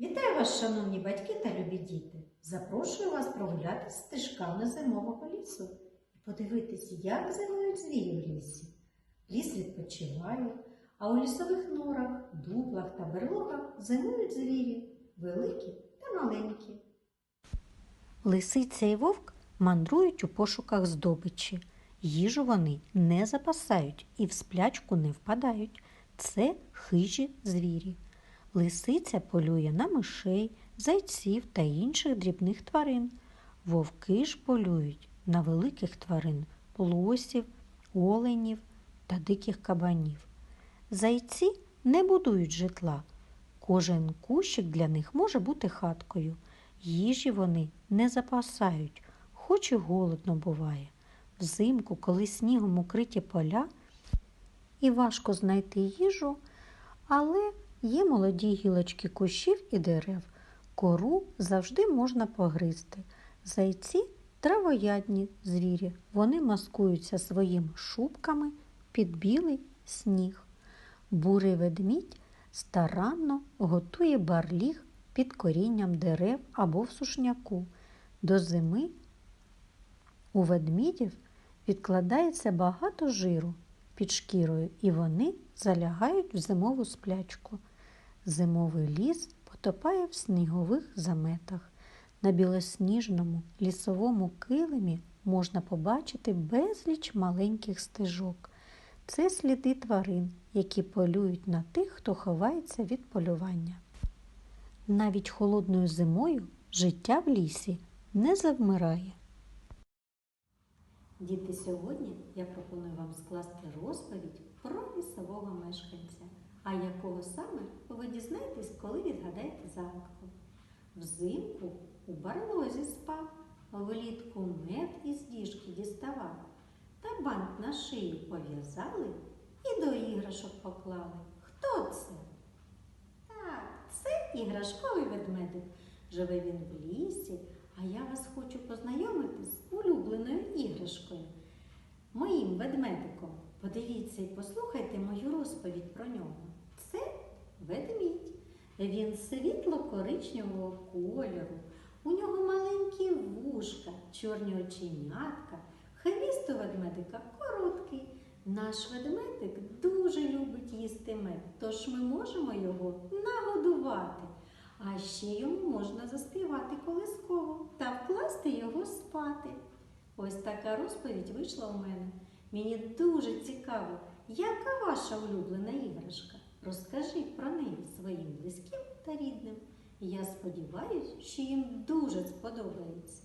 Вітаю вас, шановні батьки та любі діти! Запрошую вас прогулятися стежками зимового лісу і подивитись, як зимують звірі в лісі. Ліс відпочиває, а у лісових норах, дуплах та берлогах зимують звірі великі та маленькі. Лисиця і вовк мандрують у пошуках здобичі. Їжу вони не запасають і в сплячку не впадають. Це хижі звірі. Лисиця полює на мишей, зайців та інших дрібних тварин. Вовки ж полюють на великих тварин лосів, оленів та диких кабанів. Зайці не будують житла. Кожен кущик для них може бути хаткою. Їжі вони не запасають, хоч і голодно буває. Взимку, коли снігом укриті поля, і важко знайти їжу, але є молоді гілочки кущів і дерев. Кору завжди можна погризти. Зайці травоядні звірі. Вони маскуються своїми шубками під білий сніг. Бурий ведмідь старанно готує барліг під корінням дерев або в сушняку. До зими у ведмідів відкладається багато жиру під шкірою, і вони залягають в зимову сплячку. Зимовий ліс потопає в снігових заметах. На білосніжному лісовому килимі можна побачити безліч маленьких стежок. Це сліди тварин, які полюють на тих, хто ховається від полювання. Навіть холодною зимою життя в лісі не завмирає. Діти, сьогодні я пропоную вам скласти розповідь про. А якого саме ви дізнаєтесь, коли відгадаєте загадку. Взимку у барлозі спав, влітку мед із діжки діставав, та бант на шию пов'язали і до іграшок поклали. Хто це? Так, це іграшковий ведмедик. Живе він в лісі, а я вас хочу познайомити з улюбленою іграшкою, моїм ведмедиком. Подивіться і послухайте мою розповідь про нього. Це ведмідь. Він світло-коричневого кольору. У нього маленькі вушка, чорні оченятка. Хвіст у ведмедика короткий. Наш ведмедик дуже любить їсти мед, тож ми можемо його нагодувати. А ще йому можна заспівати колисково та вкласти його спати. Ось така розповідь вийшла у мене. Мені дуже цікаво, яка ваша улюблена іграшка? Розкажіть про неї своїм близьким та рідним. Я сподіваюся, що їм дуже сподобається.